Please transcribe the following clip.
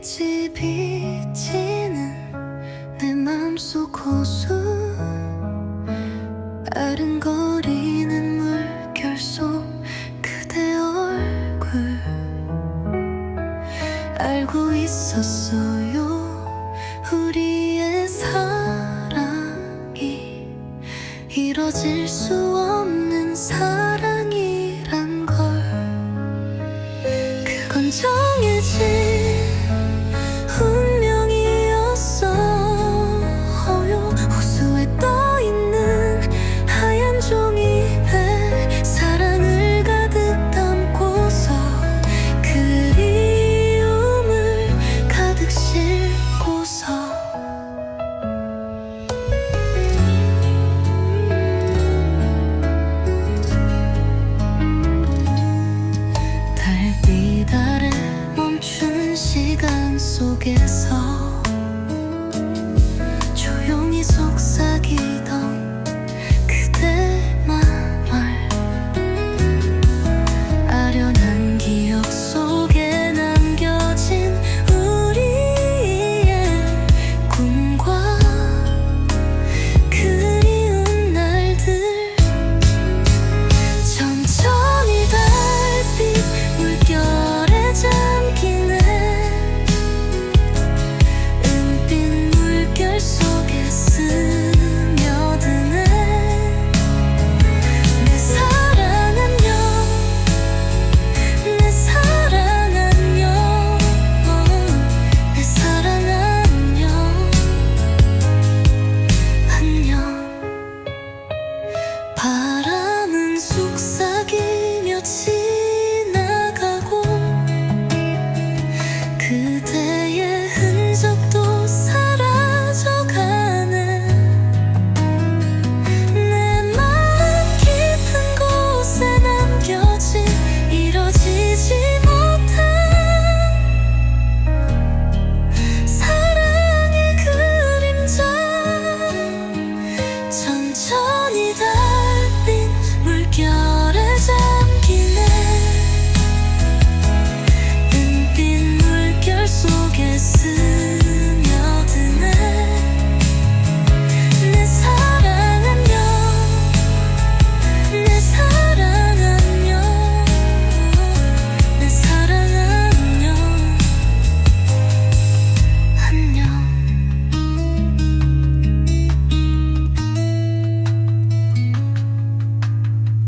빛이 비치는 내 맘속 호수. 아른거리는 물결 속 그대 얼굴. 알고 있었어요 우리의 사랑이. 이뤄질 수 없는 사랑이란 걸. 그건 정해진 guess